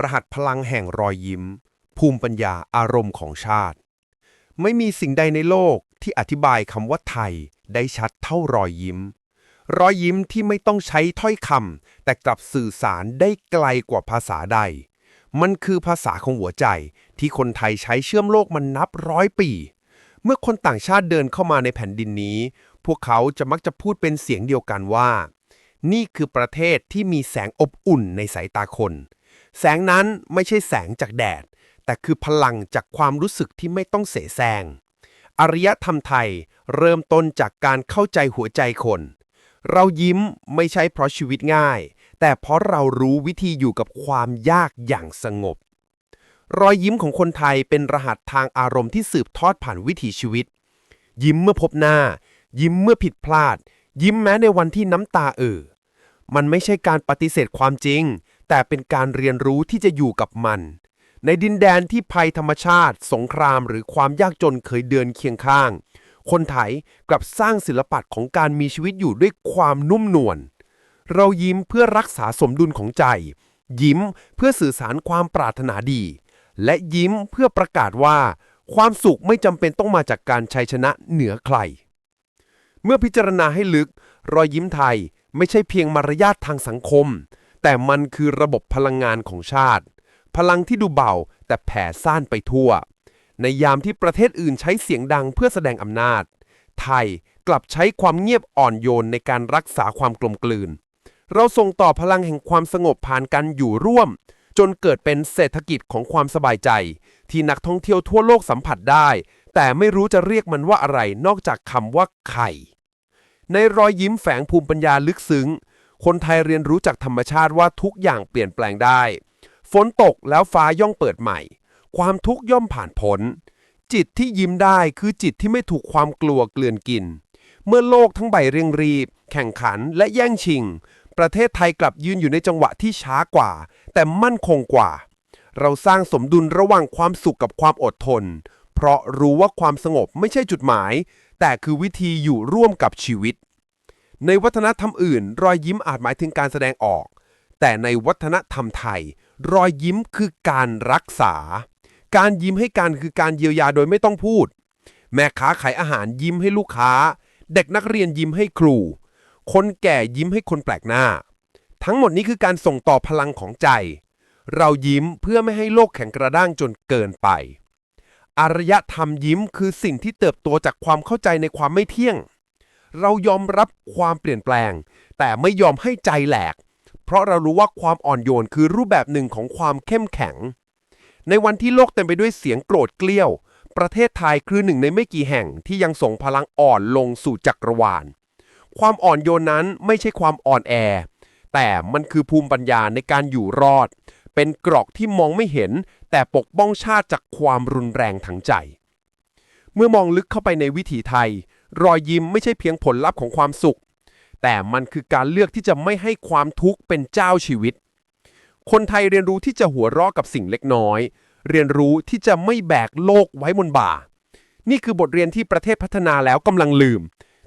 รหัสพลังแห่งรอยยิ้ม ภูมิปัญญาอารมณ์ของชาติ ไม่มีสิ่งใดในโลกที่อธิบายคำว่าไทยได้ชัดเท่ารอยยิ้ม รอยยิ้มที่ไม่ต้องใช้ถ้อยคำแต่กลับสื่อสารได้ไกลกว่าภาษาใด มันคือภาษาของหัวใจที่คนไทยใช้เชื่อมโลกมันนับร้อยปี เมื่อคนต่างชาติเดินเข้ามาในแผ่นดินนี้ พวกเขาจะมักจะพูดเป็นเสียงเดียวกันว่า นี่คือประเทศที่มีแสงอบอุ่นในสายตาคน แสงนั้นไม่ใช่แสงจากแดด แต่คือพลังจากความรู้สึกที่ไม่ต้องเสแสร้งอารยธรรมไทยเริ่มต้นจากการเข้าใจหัวใจคน เรายิ้มไม่ใช่เพราะชีวิตง่าย แต่เพราะเรารู้วิธีอยู่กับความยากอย่างสงบ รอยยิ้มของคนไทยเป็นรหัสทางอารมณ์ที่สืบทอดผ่านวิถีชีวิต ยิ้มเมื่อพบหน้า ยิ้มเมื่อผิดพลาด ยิ้มแม้ในวันที่น้ำตาเอ่อมันไม่ใช่การปฏิเสธความจริง แต่เป็นการเรียนรู้ที่จะอยู่กับมัน ในดินแดนที่ภัยธรรมชาติ สงครามหรือความยากจนเคยเดินเคียงข้าง คนไทยกลับสร้างศิลปะของการมีชีวิตอยู่ด้วยความนุ่มนวลเรายิ้มเพื่อรักษาสมดุลของใจ ยิ้มเพื่อสื่อสารความปรารถนาดี และยิ้มเพื่อประกาศว่า ความสุขไม่จำเป็นต้องมาจากการชัยชนะเหนือใคร เมื่อพิจารณาให้ลึก รอยยิ้มไทยไม่ใช่เพียงมารยาททางสังคม แต่มันคือระบบพลังงานของชาติ พลังที่ดูเบาแต่แผ่ซ่านไปทั่ว ในยามที่ประเทศอื่นใช้เสียงดังเพื่อแสดงอำนาจ ไทยกลับใช้ความเงียบอ่อนโยนในการรักษาความกลมกลืน เราส่งต่อพลังแห่งความสงบผ่านการอยู่ร่วม จนเกิดเป็นเศรษฐกิจของความสบายใจ ที่นักท่องเที่ยวทั่วโลกสัมผัสได้ แต่ไม่รู้จะเรียกมันว่าอะไรนอกจากคำว่าไข่ ในรอยยิ้มแฝงภูมิปัญญาลึกซึ้ง คนไทยเรียนรู้จากธรรมชาติว่าทุกอย่างเปลี่ยนแปลงได้ ฝนตกแล้วฟ้าย่องเปิดใหม่ ความทุกข์ย่อมผ่านพ้น จิตที่ยิ้มได้คือจิตที่ไม่ถูกความกลัวเกลื่อนกิน เมื่อโลกทั้งใบเรียงรีบ แข่งขันและแย่งชิง ประเทศไทยกลับยืนอยู่ในจังหวะที่ช้ากว่า แต่มั่นคงกว่า เราสร้างสมดุลระหว่างความสุขกับความอดทน เพราะรู้ว่าความสงบไม่ใช่จุดหมาย แต่คือวิธีอยู่ร่วมกับชีวิต ในวัฒนธรรมอื่น รอยยิ้มอาจหมายถึงการแสดงออก แต่ในวัฒนธรรมไทย รอยยิ้มคือการรักษา การยิ้มให้กันคือการเยียวยาโดยไม่ต้องพูด แม่ค้าขายอาหารยิ้มให้ลูกค้า เด็กนักเรียนยิ้มให้ครู คนแก่ยิ้มให้คนแปลกหน้า ทั้งหมดนี้คือการส่งต่อพลังของใจ เรายิ้มเพื่อไม่ให้โลกแข็งกระด้างจนเกินไปอารยธรรมยิ้มคือสิ่งที่เติบโตจากความเข้าใจในความไม่เที่ยง เรายอมรับความเปลี่ยนแปลง แต่ไม่ยอมให้ใจแหลก เพราะเรารู้ว่าความอ่อนโยนคือรูปแบบหนึ่งของความเข้มแข็ง ในวันที่โลกเต็มไปด้วยเสียงโกรธเกลี้ยว ประเทศไทยคือหนึ่งในไม่กี่แห่งที่ยังส่งพลังอ่อนลงสู่จักรวาล ความอ่อนโยนนั้นไม่ใช่ความอ่อนแอ แต่มันคือภูมิปัญญาในการอยู่รอด เป็นเกรอกที่มองไม่เห็น แต่ปกป้องชาติจากความรุนแรงทั้งใจเมื่อมองลึกเข้าไปในวิถีไทย รอยยิ้มไม่ใช่เพียงผลลัพธ์ของความสุข แต่มันคือการเลือกที่จะไม่ให้ความทุกข์เป็นเจ้าชีวิต คนไทยเรียนรู้ที่จะหัวเราะกับสิ่งเล็กน้อย เรียนรู้ที่จะไม่แบกโลกไว้บนบ่า นี่คือบทเรียนที่ประเทศพัฒนาแล้วกำลังลืม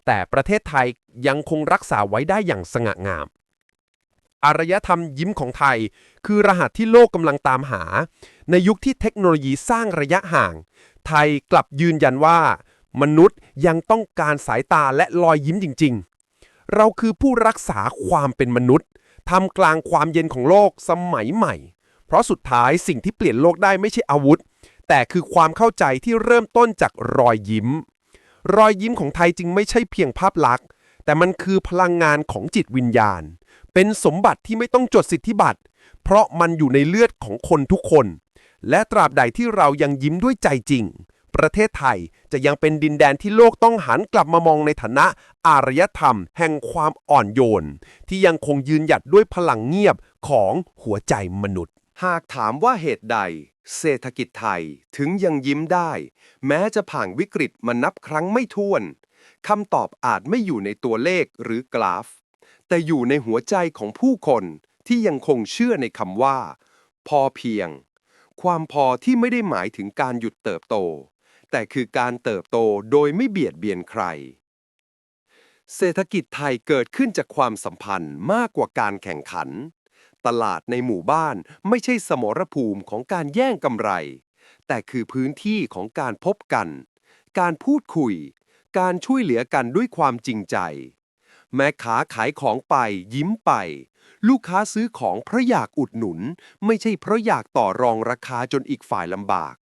แต่ประเทศไทยยังคงรักษาไว้ได้อย่างสง่างาม อารยธรรมยิ้มของไทย คือรหัสที่โลกกำลังตามหา ในยุคที่เทคโนโลยีสร้างระยะห่าง ไทยกลับยืนยันว่า มนุษย์ยังต้องการสายตาและรอยยิ้มจริง ๆ เราคือผู้รักษาความเป็นมนุษย์ทำกลางความเย็นของโลกสมัยใหม่ เพราะสุดท้ายสิ่งที่เปลี่ยนโลกได้ไม่ใช่อาวุธ แต่คือความเข้าใจที่เริ่มต้นจากรอยยิ้ม รอยยิ้มของไทยจึงไม่ใช่เพียงภาพลักษณ์แต่มันคือพลังงานของจิตวิญญาณ เป็นสมบัติที่ไม่ต้องจดสิทธิบัตร เพราะมันอยู่ในเลือดของคนทุกคน และตราบใดที่เรายังยิ้มด้วยใจจริง ประเทศไทยจะยังเป็นดินแดนที่โลกต้องหันกลับมามองในฐานะอารยธรรม แห่งความอ่อนโยน ที่ยังคงยืนหยัดด้วยพลังเงียบของหัวใจมนุษย์ หากถามว่าเหตุใด เศรษฐกิจไทยถึงยังยิ้มได้ แม้จะผ่านวิกฤตมานับครั้งไม่ถ้วนคำตอบอาจไม่อยู่ในตัวเลขหรือกราฟ แต่อยู่ในหัวใจของผู้คนที่ยังคงเชื่อในคำว่า พอเพียง ความพอที่ไม่ได้หมายถึงการหยุดเติบโต แต่คือการเติบโตโดยไม่เบียดเบียนใคร เศรษฐกิจไทยเกิดขึ้นจากความสัมพันธ์มากกว่าการแข่งขัน ตลาดในหมู่บ้านไม่ใช่สมรภูมิของการแย่งกำไร แต่คือพื้นที่ของการพบกัน การพูดคุย การช่วยเหลือกันด้วยความจริงใจ แม่ค้าขายของไปยิ้มไป ลูกค้าซื้อของเพราะอยากอุดหนุน ไม่ใช่เพราะอยากต่อรองราคาจนอีกฝ่ายลำบาก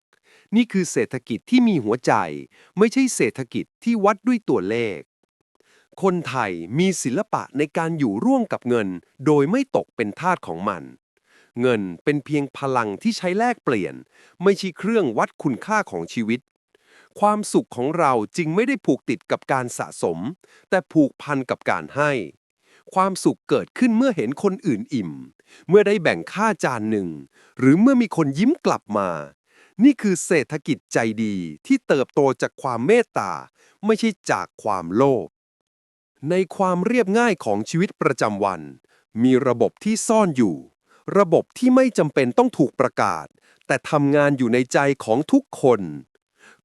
นี่คือเศรษฐกิจที่มีหัวใจ ไม่ใช่เศรษฐกิจที่วัดด้วยตัวเลข คนไทยมีศิลปะในการอยู่ร่วมกับเงิน โดยไม่ตกเป็นทาสของมัน เงินเป็นเพียงพลังที่ใช้แลกเปลี่ยน ไม่ใช่เครื่องวัดคุณค่าของชีวิต ความสุขของเราจึงไม่ได้ผูกติดกับการสะสม แต่ผูกพันกับการให้ ความสุขเกิดขึ้นเมื่อเห็นคนอื่นอิ่ม เมื่อได้แบ่งค่าจานหนึ่ง หรือเมื่อมีคนยิ้มกลับมา นี่คือเศรษฐกิจใจดีที่เติบโตจากความเมตตา ไม่ใช่จากความโลภ ในความเรียบง่ายของชีวิตประจำวัน มีระบบที่ซ่อนอยู่ ระบบที่ไม่จำเป็นต้องถูกประกาศ แต่ทำงานอยู่ในใจของทุกคน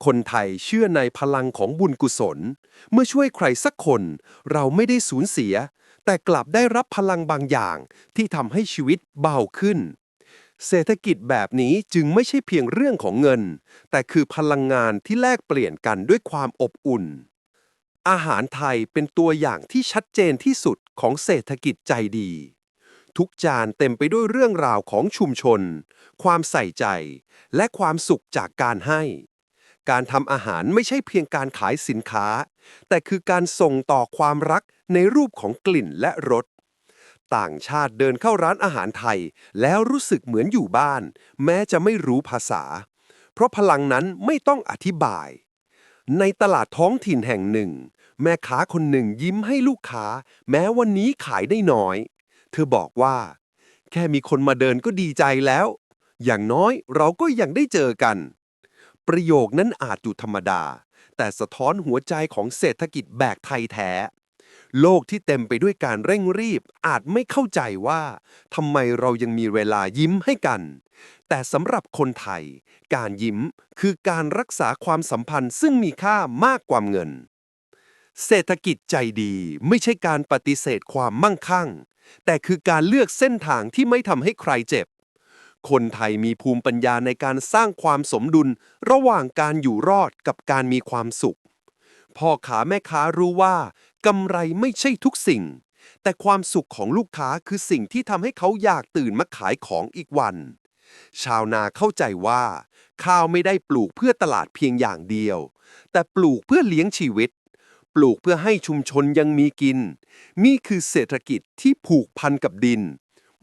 คนไทยเชื่อในพลังของบุญกุศล เมื่อช่วยใครสักคน เราไม่ได้สูญเสีย แต่กลับได้รับพลังบางอย่างที่ทำให้ชีวิตเบาขึ้น เศรษฐกิจแบบนี้จึงไม่ใช่เพียงเรื่องของเงิน แต่คือพลังงานที่แลกเปลี่ยนกันด้วยความอบอุ่น อาหารไทยเป็นตัวอย่างที่ชัดเจนที่สุดของเศรษฐกิจใจดี ทุกจานเต็มไปด้วยเรื่องราวของชุมชน ความใส่ใจ และความสุขจากการให้ การทำอาหารไม่ใช่เพียงการขายสินค้า แต่คือการส่งต่อความรักในรูปของกลิ่นและรส ต่างชาติเดินเข้าร้านอาหารไทย แล้วรู้สึกเหมือนอยู่บ้าน แม้จะไม่รู้ภาษา เพราะพลังนั้นไม่ต้องอธิบาย ในตลาดท้องถิ่นแห่งหนึ่ง แม่ค้าคนหนึ่งยิ้มให้ลูกค้า แม้วันนี้ขายได้น้อย เธอบอกว่า แค่มีคนมาเดินก็ดีใจแล้ว อย่างน้อยเราก็ยังได้เจอกัน ประโยคนั้นอาจดูธรรมดา แต่สะท้อนหัวใจของเศรษฐกิจแบกไทยแท้ โลกที่เต็มไปด้วยการเร่งรีบ อาจไม่เข้าใจว่าทำไมเรายังมีเวลายิ้มให้กัน แต่สำหรับคนไทย การยิ้มคือการรักษาความสัมพันธ์ซึ่งมีค่ามากกว่าเงิน เศรษฐกิจใจดีไม่ใช่การปฏิเสธความมั่งคั่ง แต่คือการเลือกเส้นทางที่ไม่ทำให้ใครเจ็บ คนไทยมีภูมิปัญญาในการสร้างความสมดุล ระหว่างการอยู่รอดกับการมีความสุขพ่อขาแม่ค้ารู้ว่า กำไรไม่ใช่ทุกสิ่ง แต่ความสุขของลูกค้าคือสิ่งที่ทำให้เขาอยากตื่นมาขายของอีกวัน ชาวนาเข้าใจว่า ข้าวไม่ได้ปลูกเพื่อตลาดเพียงอย่างเดียว แต่ปลูกเพื่อเลี้ยงชีวิต ปลูกเพื่อให้ชุมชนยังมีกิน นี่คือเศรษฐกิจที่ผูกพันกับดิน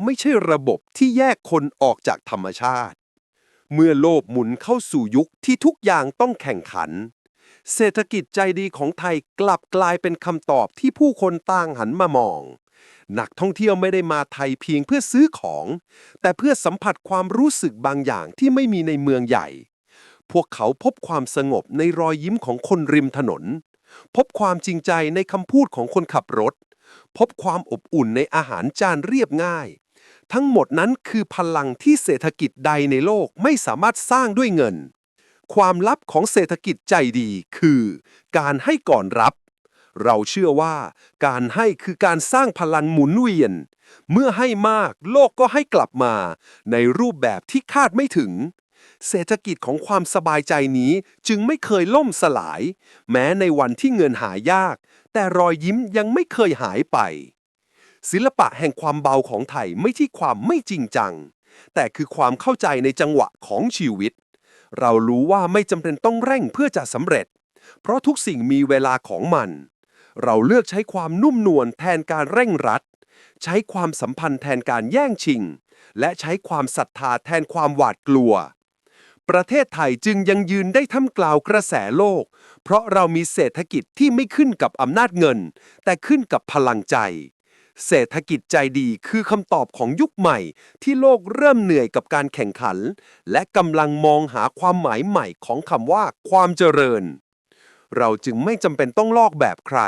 ไม่ใช่ระบบที่แยกคนออกจากธรรมชาติ เมื่อโลกหมุนเข้าสู่ยุคที่ทุกอย่างต้องแข่งขัน เศรษฐกิจใจดีของไทยกลับกลายเป็นคำตอบที่ผู้คนต่างหันมามอง นักท่องเที่ยวไม่ได้มาไทยเพียงเพื่อซื้อของ แต่เพื่อสัมผัสความรู้สึกบางอย่างที่ไม่มีในเมืองใหญ่ พวกเขาพบความสงบในรอยยิ้มของคนริมถนน พบความจริงใจในคำพูดของคนขับรถ พบความอบอุ่นในอาหารจานเรียบง่าย ทั้งหมดนั้นคือพลังที่เศรษฐกิจใดในโลกไม่สามารถสร้างด้วยเงิน ความลับของเศรษฐกิจใจดีคือ การให้ก่อนรับ เราเชื่อว่า การให้คือการสร้างพลังหมุนเวียน เมื่อให้มากโลกก็ให้กลับมา ในรูปแบบที่คาดไม่ถึง เศรษฐกิจของความสบายใจนี้จึงไม่เคยล่มสลาย แม้ในวันที่เงินหายาก แต่รอยยิ้มยังไม่เคยหายไป ศิลปะแห่งความเบาของไทยไม่ใช่ความไม่จริงจัง แต่คือความเข้าใจในจังหวะของชีวิต เรารู้ว่าไม่จำเป็นต้องเร่งเพื่อจะสำเร็จ เพราะทุกสิ่งมีเวลาของมัน เราเลือกใช้ความนุ่มนวลแทนการเร่งรัด ใช้ความสัมพันธ์แทนการแย่งชิง และใช้ความศรัทธาแทนความหวาดกลัว ประเทศไทยจึงยังยืนได้ท่ามกลาวกระแสโลก เพราะเรามีเศรษฐกิจที่ไม่ขึ้นกับอำนาจเงิน แต่ขึ้นกับพลังใจ เศรษฐกิจใจดีคือคำตอบของยุคใหม่ ที่โลกเริ่มเหนื่อยกับการแข่งขัน และกำลังมองหาความหมายใหม่ของคำว่าความเจริญ เราจึงไม่จำเป็นต้องลอกแบบใคร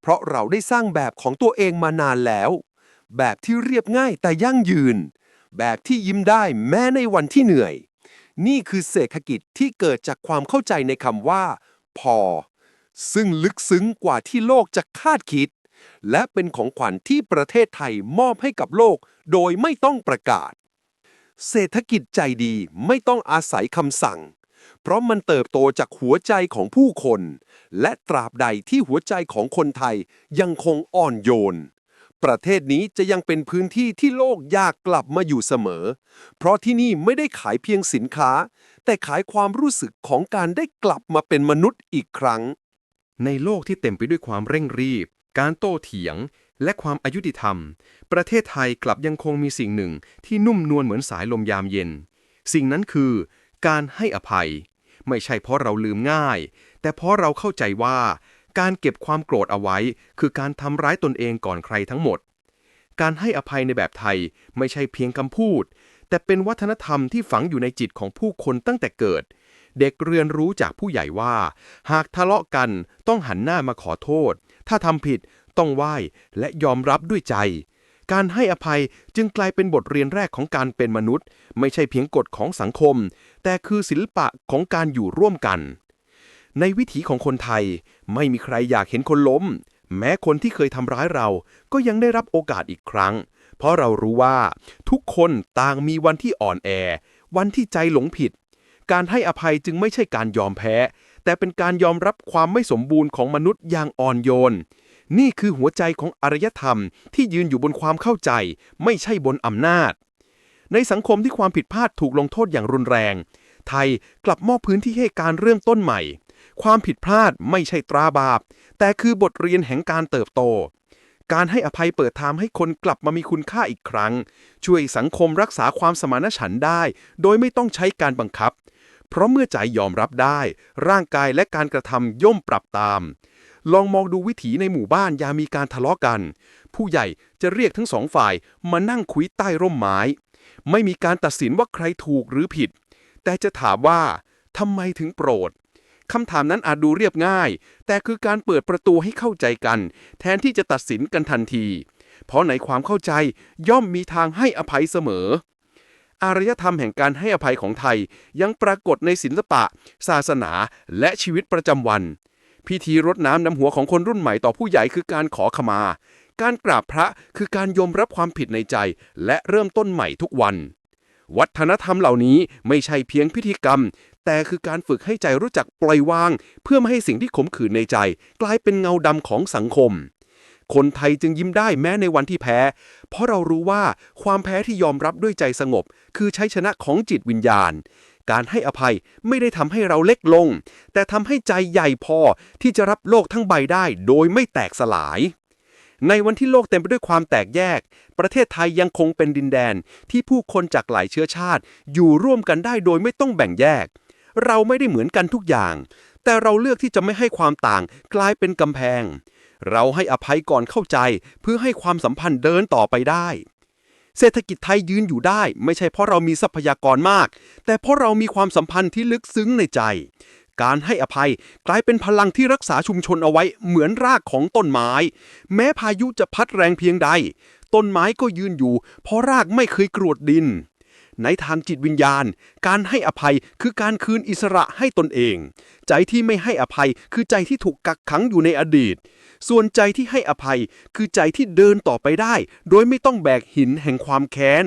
เพราะเราได้สร้างแบบของตัวเองมานานแล้ว แบบที่เรียบง่ายแต่ยั่งยืน แบบที่ยิ้มได้แม้ในวันที่เหนื่อย นี่คือเศรษฐกิจที่เกิดจากความเข้าใจในคำว่า พอ ซึ่งลึกซึ้งกว่าที่โลกจะคาดคิด และเป็นของขวัญที่ประเทศไทยมอบให้กับโลก โดยไม่ต้องประกาศ เศรษฐกิจใจดีไม่ต้องอาศัยคำสั่ง เพราะมันเติบโตจากหัวใจของผู้คน และตราบใดที่หัวใจของคนไทยยังคงอ่อนโยน ประเทศนี้จะยังเป็นพื้นที่ที่โลกอยากกลับมาอยู่เสมอ เพราะที่นี่ไม่ได้ขายเพียงสินค้า แต่ขายความรู้สึกของการได้กลับมาเป็นมนุษย์อีกครั้ง ในโลกที่เต็มไปด้วยความเร่งรีบ การโต้เถียง และความอายุติธรรม ประเทศไทยกลับยังคงมีสิ่งหนึ่งที่นุ่มนวลเหมือนสายลมยามเย็น สิ่งนั้นคือ การให้อภัย ไม่ใช่เพราะเราลืมง่าย แต่เพราะเราเข้าใจว่า การเก็บความโกรธเอาไว้ คือการทำร้ายตนเองก่อนใครทั้งหมด การให้อภัยในแบบไทยไม่ใช่เพียงคำพูด แต่เป็นวัฒนธรรมที่ฝังอยู่ในจิตของผู้คนตั้งแต่เกิดเด็กเรียนรู้จากผู้ใหญ่ว่า หากทะเลาะกันต้องหันหน้ามาขอโทษ ถ้าทำผิดต้องไหว้และยอมรับด้วยใจ การให้อภัยจึงกลายเป็นบทเรียนแรกของการเป็นมนุษย์ ไม่ใช่เพียงกฎของสังคม แต่คือศิลปะของการอยู่ร่วมกัน ในวิถีของคนไทยไม่มีใครอยากเห็นคนล้ม แม้คนที่เคยทำร้ายเราก็ยังได้รับโอกาสอีกครั้ง เพราะเรารู้ว่า ทุกคนต่างมีวันที่อ่อนแอ วันที่ใจหลงผิด การให้อภัยจึงไม่ใช่การยอมแพ้ แต่เป็นการยอมรับความไม่สมบูรณ์ของมนุษย์อย่างอ่อนโยน นี่คือหัวใจของอารยธรรมที่ยืนอยู่บนความเข้าใจ ไม่ใช่บนอำนาจ ในสังคมที่ความผิดพลาดถูกลงโทษอย่างรุนแรง ไทยกลับมอบพื้นที่ให้การเริ่มต้นใหม่ ความผิดพลาดไม่ใช่ตราบาป แต่คือบทเรียนแห่งการเติบโตการให้อภัยเปิดทางให้คนกลับมามีคุณค่าอีกครั้ง ช่วยสังคมรักษาความสมานฉันท์ได้ โดยไม่ต้องใช้การบังคับ เพราะเมื่อใจยอมรับได้ ร่างกายและการกระทำย่อมปรับตาม ลองมองดูวิถีในหมู่บ้านยามมีการทะเลาะกัน ผู้ใหญ่จะเรียกทั้งสองฝ่ายมานั่งคุยใต้ร่มไม้ ไม่มีการตัดสินว่าใครถูกหรือผิด แต่จะถามว่าทำไมถึงโปรดคำถามนั้นอาจดูเรียบง่าย แต่คือการเปิดประตูให้เข้าใจกัน แทนที่จะตัดสินกันทันที เพราะในความเข้าใจย่อมมีทางให้อภัยเสมอ อารยธรรมแห่งการให้อภัยของไทยยังปรากฏในศิลปะ ศาสนา และชีวิตประจำวัน พิธีรดน้ำน้ำหัวของคนรุ่นใหม่ต่อผู้ใหญ่คือการขอขมา การกราบพระคือการยอมรับความผิดในใจ และเริ่มต้นใหม่ทุกวัน วัฒนธรรมเหล่านี้ไม่ใช่เพียงพิธีกรรม แต่คือการฝึกให้ใจรู้จักปล่อยวาง เพื่อไม่ให้สิ่งที่ขมขื่นในใจ กลายเป็นเงาดำของสังคม คนไทยจึงยิ้มได้แม้ในวันที่แพ้ เพราะเรารู้ว่าความแพ้ที่ยอมรับด้วยใจสงบ คือใชัยชนะของจิตวิญญาณ การให้อภัยไม่ได้ทำให้เราเล็กลง แต่ทำให้ใจใหญ่พอที่จะรับโลกทั้งใบได้ โดยไม่แตกสลายในวันที่โลกเต็มไปด้วยความแตกแยก ประเทศไทยยังคงเป็นดินแดน ที่ผู้คนจากหลายเชื้อชาติ อยู่ร่วมกันได้โดยไม่ต้องแบ่งแยก เราไม่ได้เหมือนกันทุกอย่าง แต่เราเลือกที่จะไม่ให้ความต่าง กลายเป็นกำแพง เราให้อภัยก่อนเข้าใจ เพื่อให้ความสัมพันธ์เดินต่อไปได้ เศรษฐกิจไทยยืนอยู่ได้ ไม่ใช่เพราะเรามีทรัพยากรมาก แต่เพราะเรามีความสัมพันธ์ที่ลึกซึ้งในใจ การให้อภัยกลายเป็นพลังที่รักษาชุมชนเอาไว้เหมือนรากของต้นไม้ แม้พายุจะพัดแรงเพียงใด ต้นไม้ก็ยืนอยู่ เพราะรากไม่เคยกรวดดินในทางจิตวิญญาณ การให้อภัยคือการคืนอิสระให้ตนเอง ใจที่ไม่ให้อภัยคือใจที่ถูกกักขังอยู่ในอดีต ส่วนใจที่ให้อภัยคือใจที่เดินต่อไปได้ โดยไม่ต้องแบกหินแห่งความแค้น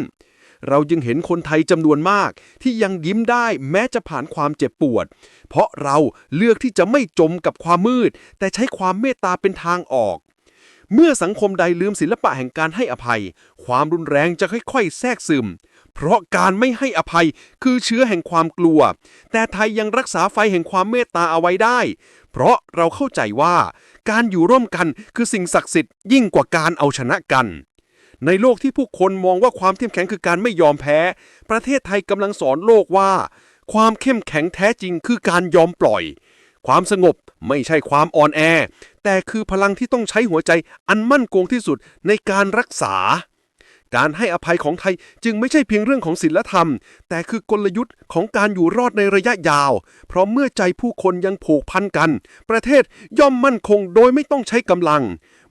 เราจึงเห็นคนไทยจำนวนมาก ที่ยังยิ้มได้แม้จะผ่านความเจ็บปวด เพราะเราเลือกที่จะไม่จมกับความมืด แต่ใช้ความเมตตาเป็นทางออกเมื่อสังคมใดลืมศิลปะแห่งการให้อภัย ความรุนแรงจะค่อย ๆ แทรกซึม เพราะการไม่ให้อภัยคือเชื้อแห่งความกลัว แต่ไทยยังรักษาไฟแห่งความเมตตาเอาไว้ได้ เพราะเราเข้าใจว่าการอยู่ร่วมกันคือสิ่งศักดิ์สิทธิ์ยิ่งกว่าการเอาชนะกัน ในโลกที่ผู้คนมองว่าความเข้มแข็งคือการไม่ยอมแพ้ ประเทศไทยกำลังสอนโลกว่า ความเข้มแข็งแท้จริงคือการยอมปล่อย ความสงบไม่ใช่ความอ่อนแอ แต่คือพลังที่ต้องใช้หัวใจอันมั่นคงที่สุดในการรักษา การให้อภัยของไทยจึงไม่ใช่เพียงเรื่องของศีลธรรม แต่คือกลยุทธ์ของการอยู่รอดในระยะยาว เพราะเมื่อใจผู้คนยังผูกพันกัน ประเทศย่อมมั่นคงโดยไม่ต้องใช้กำลัง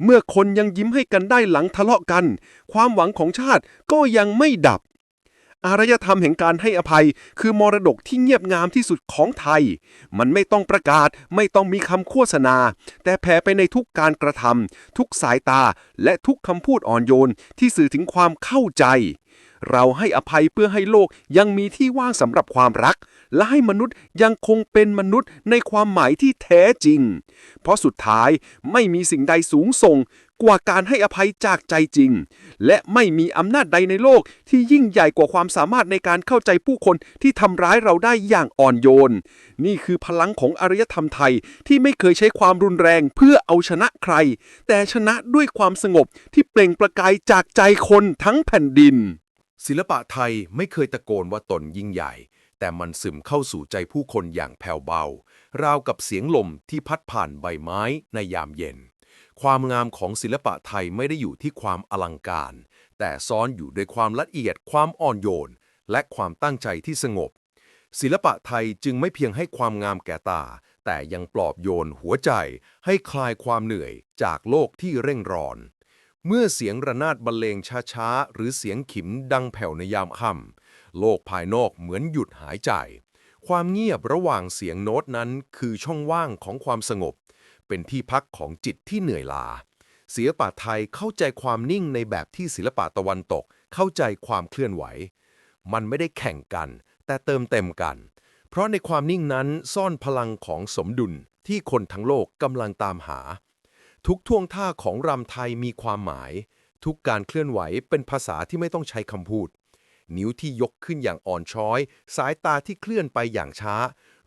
เมื่อคนยังยิ้มให้กันได้หลังทะเลาะกัน ความหวังของชาติก็ยังไม่ดับ อารยธรรมแห่งการให้อภัย คือมรดกที่เงียบงามที่สุดของไทย มันไม่ต้องประกาศ ไม่ต้องมีคำโฆษณา แต่แผ่ไปในทุกการกระทำทุกสายตา และทุกคำพูดอ่อนโยน ที่สื่อถึงความเข้าใจ เราให้อภัยเพื่อให้โลกยังมีที่ว่างสำหรับความรัก และให้มนุษย์ยังคงเป็นมนุษย์ในความหมายที่แท้จริง เพราะสุดท้ายไม่มีสิ่งใดสูงส่ง กว่าการให้อภัยจากใจจริง และไม่มีอำนาจใดในโลกที่ยิ่งใหญ่กว่าความสามารถในการเข้าใจผู้คนที่ทำร้ายเราได้อย่างอ่อนโยน นี่คือพลังของอารยธรรมไทยที่ไม่เคยใช้ความรุนแรงเพื่อเอาชนะใคร แต่ชนะด้วยความสงบที่เปล่งประกายจากใจคนทั้งแผ่นดิน ศิลปะไทยไม่เคยตะโกนว่าตนยิ่งใหญ่ แต่มันซึมเข้าสู่ใจผู้คนอย่างแผ่วเบา ราวกับเสียงลมที่พัดผ่านใบไม้ในยามเย็น ความงามของศิลปะไทยไม่ได้อยู่ที่ความอลังการ แต่ซ้อนอยู่ด้วยความละเอียด ความอ่อนโยน และความตั้งใจที่สงบ ศิลปะไทยจึงไม่เพียงให้ความงามแก่ตา แต่ยังปลอบโยนหัวใจ ให้คลายความเหนื่อยจากโลกที่เร่งร้อน เมื่อเสียงระนาดบรรเลงช้าๆ หรือเสียงขิมดังแผ่วในยามค่ำโลกภายนอกเหมือนหยุดหายใจ ความเงียบระหว่างเสียงโน้ตนั้นคือช่องว่างของความสงบ เป็นที่พักของจิตที่เหนื่อยลา ศิลปะไทยเข้าใจความนิ่งในแบบที่ศิลปะตะวันตก เข้าใจความเคลื่อนไหว มันไม่ได้แข่งกัน แต่เติมเต็มกัน เพราะในความนิ่งนั้นซ่อนพลังของสมดุลที่คนทั้งโลกกำลังตามหา ทุกท่วงท่าของรำไทยมีความหมาย ทุกการเคลื่อนไหวเป็นภาษาที่ไม่ต้องใช้คำพูด นิ้วที่ยกขึ้นอย่างอ่อนช้อย สายตาที่เคลื่อนไปอย่างช้า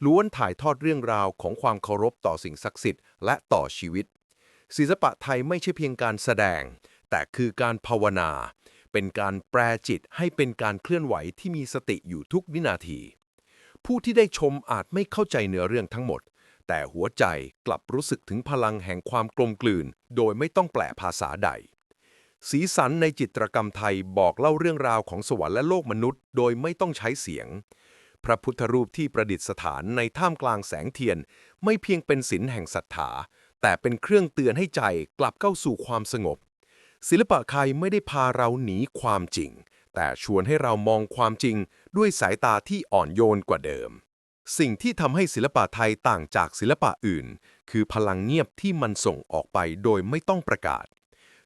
ล้วนถ่ายทอดเรื่องราวของความเคารพต่อสิ่งศักดิ์สิทธิ์และต่อชีวิต ศิลปะไทยไม่ใช่เพียงการแสดง แต่คือการภาวนา เป็นการแปรจิตให้เป็นการเคลื่อนไหวที่มีสติอยู่ทุกวินาที ผู้ที่ได้ชมอาจไม่เข้าใจเนื้อเรื่องทั้งหมด แต่หัวใจกลับรู้สึกถึงพลังแห่งความกลมกลืน โดยไม่ต้องแปลภาษาใดสีสันในจิตรกรรมไทยบอกเล่าเรื่องราวของสวรรค์และโลกมนุษย์ โดยไม่ต้องใช้เสียง พระพุทธรูปที่ประดิษฐานในท่ามกลางแสงเทียน ไม่เพียงเป็นศิลป์แห่งศรัทธาแต่เป็นเครื่องเตือนให้ใจกลับเข้าสู่ความสงบ ศิลปะไทยไม่ได้พาเราหนีความจริง แต่ชวนให้เรามองความจริงด้วยสายตาที่อ่อนโยนกว่าเดิม สิ่งที่ทำให้ศิลปะไทยต่างจากศิลปะอื่น คือพลังเงียบที่มันส่งออกไปโดยไม่ต้องประกาศ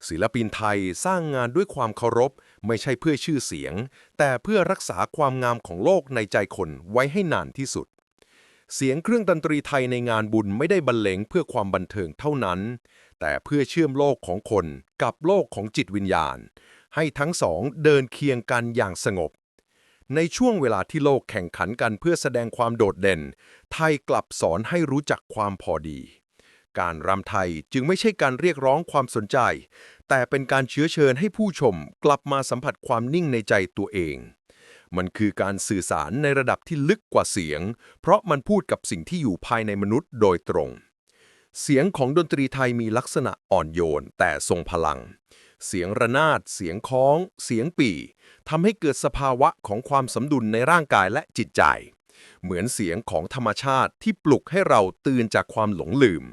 ศิลปินไทยสร้างงานด้วยความเคารพ ไม่ใช่เพื่อชื่อเสียง แต่เพื่อรักษาความงามของโลกในใจคนไว้ให้นานที่สุด เสียงเครื่องดนตรีไทยในงานบุญไม่ได้บรรเลงเพื่อความบันเทิงเท่านั้น แต่เพื่อเชื่อมโลกของคนกับโลกของจิตวิญญาณ ให้ทั้งสองเดินเคียงกันอย่างสงบ ในช่วงเวลาที่โลกแข่งขันกันเพื่อแสดงความโดดเด่น ไทยกลับสอนให้รู้จักความพอดี การรำไทยจึงไม่ใช่การเรียกร้องความสนใจ แต่เป็นการเชื้อเชิญให้ผู้ชมกลับมาสัมผัสความนิ่งในใจตัวเอง มันคือการสื่อสารในระดับที่ลึกกว่าเสียง เพราะมันพูดกับสิ่งที่อยู่ภายในมนุษย์โดยตรง เสียงของดนตรีไทยมีลักษณะอ่อนโยน แต่ทรงพลัง เสียงระนาด เสียงคล้อง เสียงปี่ทำให้เกิดสภาวะของความสมดุลในร่างกายและจิตใจ เหมือนเสียงของธรรมชาติที่ปลุกให้เราตื่นจากความหลงลืม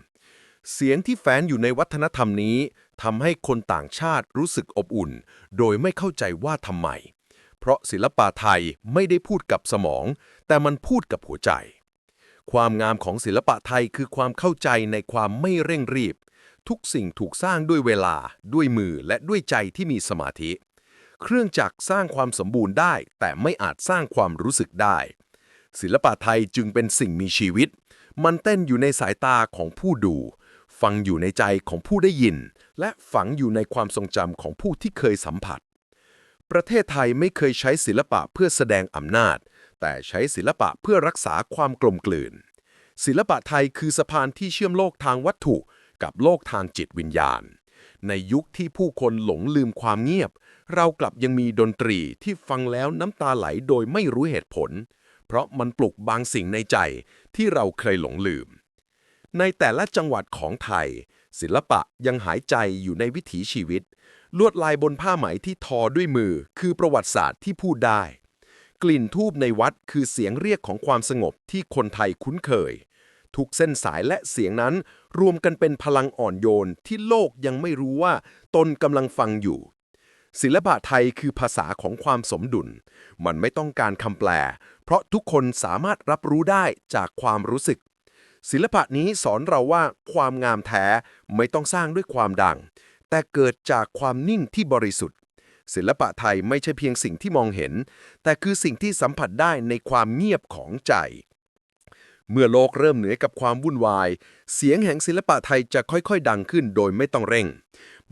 เสียงที่แฝงอยู่ในวัฒนธรรมนี้ทำให้คนต่างชาติรู้สึกอบอุ่น โดยไม่เข้าใจว่าทำไม เพราะศิลปะไทยไม่ได้พูดกับสมอง แต่มันพูดกับหัวใจ ความงามของศิลปะไทยคือความเข้าใจในความไม่เร่งรีบ ทุกสิ่งถูกสร้างด้วยเวลา ด้วยมือและด้วยใจที่มีสมาธิ เครื่องจักรสร้างความสมบูรณ์ได้ แต่ไม่อาจสร้างความรู้สึกได้ ศิลปะไทยจึงเป็นสิ่งมีชีวิต มันเต้นอยู่ในสายตาของผู้ดู ฟังอยู่ในใจของผู้ได้ยิน และฝังอยู่ในความทรงจำของผู้ที่เคยสัมผัส ประเทศไทยไม่เคยใช้ศิลปะเพื่อแสดงอำนาจ แต่ใช้ศิลปะเพื่อรักษาความกลมกลืน ศิลปะไทยคือสะพานที่เชื่อมโลกทางวัตถุ กับโลกทางจิตวิญญาณ ในยุคที่ผู้คนหลงลืมความเงียบ เรากลับยังมีดนตรีที่ฟังแล้วน้ำตาไหลโดยไม่รู้เหตุผล เพราะมันปลุกบางสิ่งในใจที่เราเคยหลงลืม ในแต่ละจังหวัดของไทย ศิลปะยังหายใจอยู่ในวิถีชีวิต ลวดลายบนผ้าไหมที่ทอด้วยมือคือประวัติศาสตร์ที่พูดได้ กลิ่นทูบในวัดคือเสียงเรียกของความสงบที่คนไทยคุ้นเคย ทุกเส้นสายและเสียงนั้นรวมกันเป็นพลังอ่อนโยนที่โลกยังไม่รู้ว่าตนกำลังฟังอยู่ศิลปะไทยคือภาษาของความสมดุล มันไม่ต้องการคำแปล เพราะทุกคนสามารถรับรู้ได้จากความรู้สึก ศิลปะนี้สอนเราว่าความงามแท้ไม่ต้องสร้างด้วยความดัง แต่เกิดจากความนิ่งที่บริสุทธิ์ ศิลปะไทยไม่ใช่เพียงสิ่งที่มองเห็น แต่คือสิ่งที่สัมผัสได้ในความเงียบของใจ เมื่อโลกเริ่มเหนื่อยกับความวุ่นวาย เสียงแห่งศิลปะไทยจะค่อยๆ ดังขึ้นโดยไม่ต้องเร่ง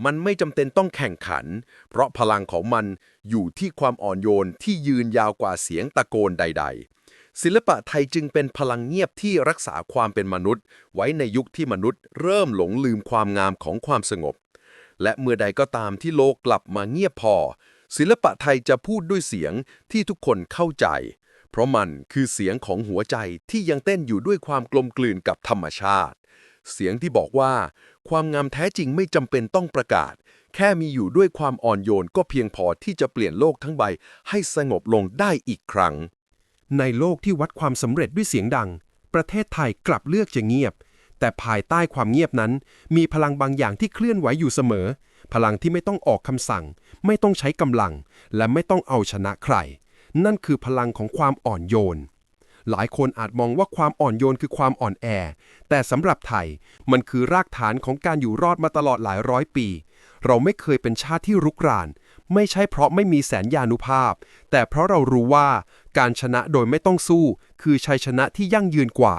มันไม่จำเป็นต้องแข่งขัน เพราะพลังของมันอยู่ที่ความอ่อนโยนที่ยืนยาวกว่าเสียงตะโกนใด ๆ ศิลปะไทยจึงเป็นพลังเงียบที่รักษาความเป็นมนุษย์ ไว้ในยุคที่มนุษย์ เริ่มหลงลืมความงามของความสงบ และเมื่อใดก็ตามที่โลกกลับมาเงียบพอ ศิลปะไทยจะพูดด้วยเสียงที่ทุกคนเข้าใจ เพราะมันคือเสียงของหัวใจที่ยังเต้นอยู่ด้วยความกลมกลืนกับธรรมชาติ เสียงที่บอกว่า ความงามแท้จริงไม่จำเป็นต้องประกาศ แค่มีอยู่ด้วยความอ่อนโยนก็เพียงพอที่จะเปลี่ยนโลกทั้งใบให้สงบลงได้อีกครั้ง ในโลกที่วัดความสำเร็จด้วยเสียงดัง ประเทศไทยกลับเลือกจะเงียบ แต่ภายใต้ความเงียบนั้น มีพลังบางอย่างที่เคลื่อนไหวอยู่เสมอ พลังที่ไม่ต้องออกคำสั่ง ไม่ต้องใช้กำลัง และไม่ต้องเอาชนะใคร นั่นคือพลังของความอ่อนโยน หลายคนอาจมองว่าความอ่อนโยนคือความอ่อนแอ แต่สำหรับไทย มันคือรากฐานของการอยู่รอดมาตลอดหลายร้อยปี เราไม่เคยเป็นชาติที่รุกรานไม่ใช่เพราะไม่มีแสนยานุภาพ แต่เพราะเรารู้ว่า การชนะโดยไม่ต้องสู้ คือชัยชนะที่ยั่งยืนกว่า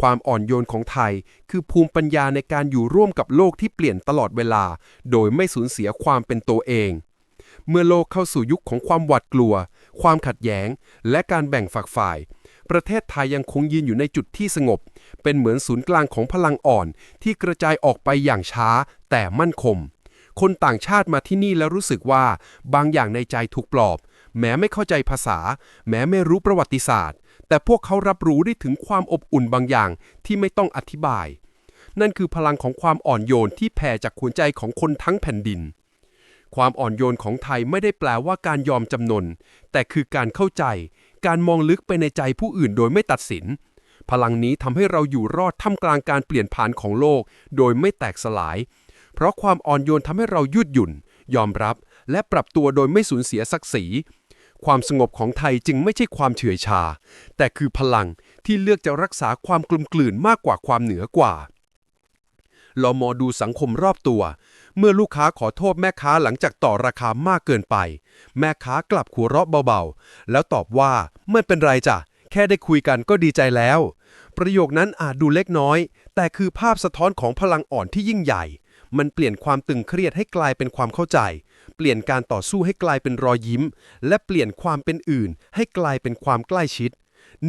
ความอ่อนโยนของไทย คือภูมิปัญญาในการอยู่ร่วมกับโลกที่เปลี่ยนตลอดเวลา โดยไม่สูญเสียความเป็นตัวเอง เมื่อโลกเข้าสู่ยุคของความหวาดกลัว ความขัดแย้ง และการแบ่งฝักฝ่าย ประเทศไทยยังคงยืนอยู่ในจุดที่สงบ เป็นเหมือนศูนย์กลางของพลังอ่อน ที่กระจายออกไปอย่างช้า แต่มั่นคงคนต่างชาติมาที่นี่แล้วรู้สึกว่า บางอย่างในใจถูกปลอบ แม้ไม่เข้าใจภาษา แม้ไม่รู้ประวัติศาสตร์ แต่พวกเขารับรู้ได้ถึงความอบอุ่นบางอย่างที่ไม่ต้องอธิบาย นั่นคือพลังของความอ่อนโยนที่แผ่จากหัวใจของคนทั้งแผ่นดิน ความอ่อนโยนของไทยไม่ได้แปลว่าการยอมจำนน แต่คือการเข้าใจ การมองลึกไปในใจผู้อื่นโดยไม่ตัดสิน พลังนี้ทำให้เราอยู่รอดท่ามกลางการเปลี่ยนผ่านของโลก โดยไม่แตกสลาย เพราะความอ่อนโยนทำให้เรายืดหยุ่น ยอมรับและปรับตัวโดยไม่สูญเสียศักดิ์ศรี ความสงบของไทยจึงไม่ใช่ความเฉื่อยชา แต่คือพลังที่เลือกจะรักษาความกลมกลืนมากกว่าความเหนือกว่าลองมองดูสังคมรอบตัว เมื่อลูกค้าขอโทษแม่ค้าหลังจากต่อราคามากเกินไป แม่ค้ากลับหัวเราะเบาๆ แล้วตอบว่าไม่เป็นไรจ้ะ แค่ได้คุยกันก็ดีใจแล้ว ประโยคนั้นอาจดูเล็กน้อย แต่คือภาพสะท้อนของพลังอ่อนที่ยิ่งใหญ่ มันเปลี่ยนความตึงเครียดให้กลายเป็นความเข้าใจ ปลี่ยนการต่อสู้ให้กลายเป็นรอยยิ้ม และเปลี่ยนความเป็นอื่น ให้กลายเป็นความใกล้ชิด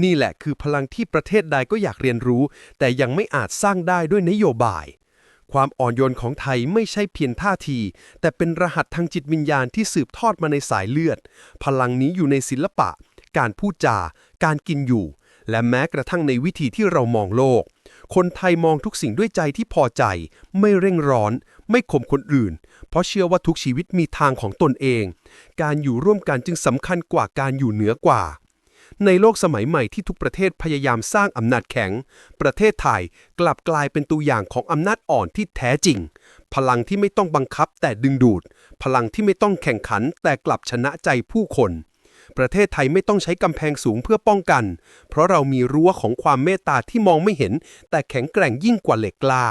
นี่แหละคือพลังที่ประเทศใดก็อยากเรียนรู้ แต่ยังไม่อาจสร้างได้ด้วยนโยบาย ความอ่อนโยนของไทยไม่ใช่เพียงท่าที แต่เป็นรหัสทางจิตวิญญาณที่สืบทอดมาในสายเลือด พลังนี้อยู่ในศิลปะ การพูดจา การกินอยู่ และแม้กระทั่งในวิธีที่เรามองโลกคนไทยมองทุกสิ่งด้วยใจที่พอใจ ไม่เร่งร้อน ไม่ข่มคนอื่น เพราะเชื่อว่าทุกชีวิตมีทางของตนเอง การอยู่ร่วมกันจึงสำคัญกว่าการอยู่เหนือกว่า ในโลกสมัยใหม่ที่ทุกประเทศพยายามสร้างอำนาจแข็ง ประเทศไทยกลับกลายเป็นตัวอย่างของอำนาจอ่อนที่แท้จริง พลังที่ไม่ต้องบังคับแต่ดึงดูด พลังที่ไม่ต้องแข่งขันแต่กลับชนะใจผู้คนประเทศไทยไม่ต้องใช้กำแพงสูงเพื่อป้องกัน เพราะเรามีรั้วของความเมตตาที่มองไม่เห็น แต่แข็งแกร่งยิ่งกว่าเหล็กกล้า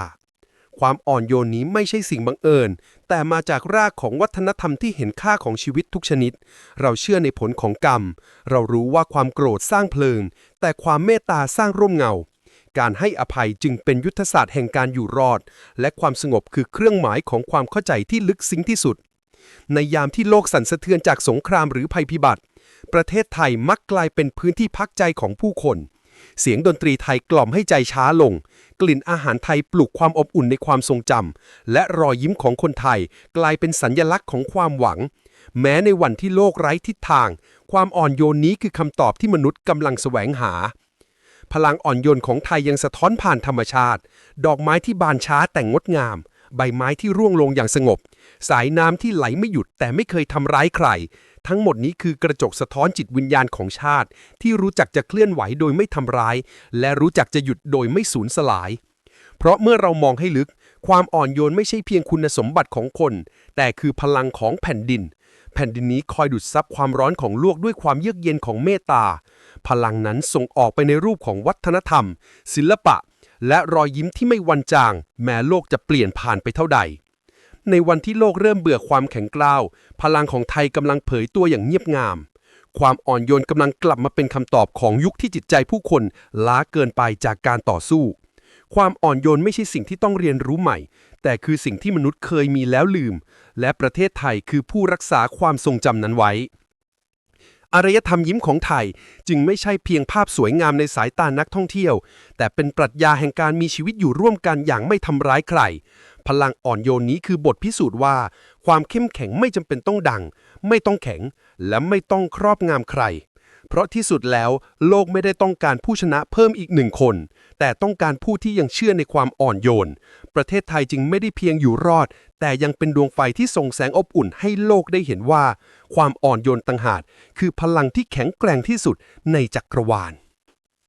ความอ่อนโยนนี้ไม่ใช่สิ่งบังเอิญ แต่มาจากรากของวัฒนธรรมที่เห็นค่าของชีวิตทุกชนิด เราเชื่อในผลของกรรม เรารู้ว่าความโกรธสร้างเพลิง แต่ความเมตตาสร้างร่มเงา การให้อภัยจึงเป็นยุทธศาสตร์แห่งการอยู่รอด และความสงบคือเครื่องหมายของความเข้าใจที่ลึกซึ้งที่สุด ในยามที่โลกสั่นสะเทือนจากสงครามหรือภัยพิบัติ ประเทศไทยมักกลายเป็นพื้นที่พักใจของผู้คน เสียงดนตรีไทยกล่อมให้ใจช้าลง กลิ่นอาหารไทยปลุกความอบอุ่นในความทรงจำ และรอยยิ้มของคนไทยกลายเป็นสัญญลักษณ์ของความหวัง แม้ในวันที่โลกไร้ทิศทาง ความอ่อนโยนนี้คือคำตอบที่มนุษย์กำลังแสวงหา พลังอ่อนโยนของไทยยังสะท้อนผ่านธรรมชาติ ดอกไม้ที่บานช้าแต่งงดงาม ใบไม้ที่ร่วงลงอย่างสงบ สายน้ำที่ไหลไม่หยุดแต่ไม่เคยทำร้ายใคร ทั้งหมดนี้คือกระจกสะท้อนจิตวิญญาณของชาติ ที่รู้จักจะเคลื่อนไหวโดยไม่ทำร้าย และรู้จักจะหยุดโดยไม่สูญสลาย เพราะเมื่อเรามองให้ลึก ความอ่อนโยนไม่ใช่เพียงคุณสมบัติของคน แต่คือพลังของแผ่นดิน แผ่นดินนี้คอยดูดซับความร้อนของโลกด้วยความเยือกเย็นของเมตตา พลังนั้นส่งออกไปในรูปของวัฒนธรรม ศิลปะ และรอยยิ้มที่ไม่วันจาง แม้โลกจะเปลี่ยนผ่านไปเท่าใด ในวันที่โลกเริ่มเบื่อความแข็งกร้าว พลังของไทยกำลังเผยตัวอย่างเงียบงาม ความอ่อนโยนกำลังกลับมาเป็นคำตอบของยุคที่จิตใจผู้คน ล้าเกินไปจากการต่อสู้ ความอ่อนโยนไม่ใช่สิ่งที่ต้องเรียนรู้ใหม่ แต่คือสิ่งที่มนุษย์เคยมีแล้วลืม และประเทศไทยคือผู้รักษาความทรงจำนั้นไว้อารยธรรมยิ้มของไทยจึงไม่ใช่เพียงภาพสวยงามในสายตานักท่องเที่ยว แต่เป็นปรัชญาแห่งการมีชีวิตอยู่ร่วมกันอย่างไม่ทำร้ายใคร พลังอ่อนโยนนี้คือบทพิสูจน์ว่า ความเข้มแข็งไม่จำเป็นต้องดัง ไม่ต้องแข็ง และไม่ต้องครอบงามใคร เพราะที่สุดแล้วโลกไม่ได้ต้องการผู้ชนะเพิ่มอีกหนึ่งคน แต่ต้องการผู้ที่ยังเชื่อในความอ่อนโยน ประเทศไทยจึงไม่ได้เพียงอยู่รอด แต่ยังเป็นดวงไฟที่ส่งแสงอบอุ่นให้โลกได้เห็นว่า ความอ่อนโยนต่างหากคือพลังที่แข็งแกร่งที่สุดในจักรวาล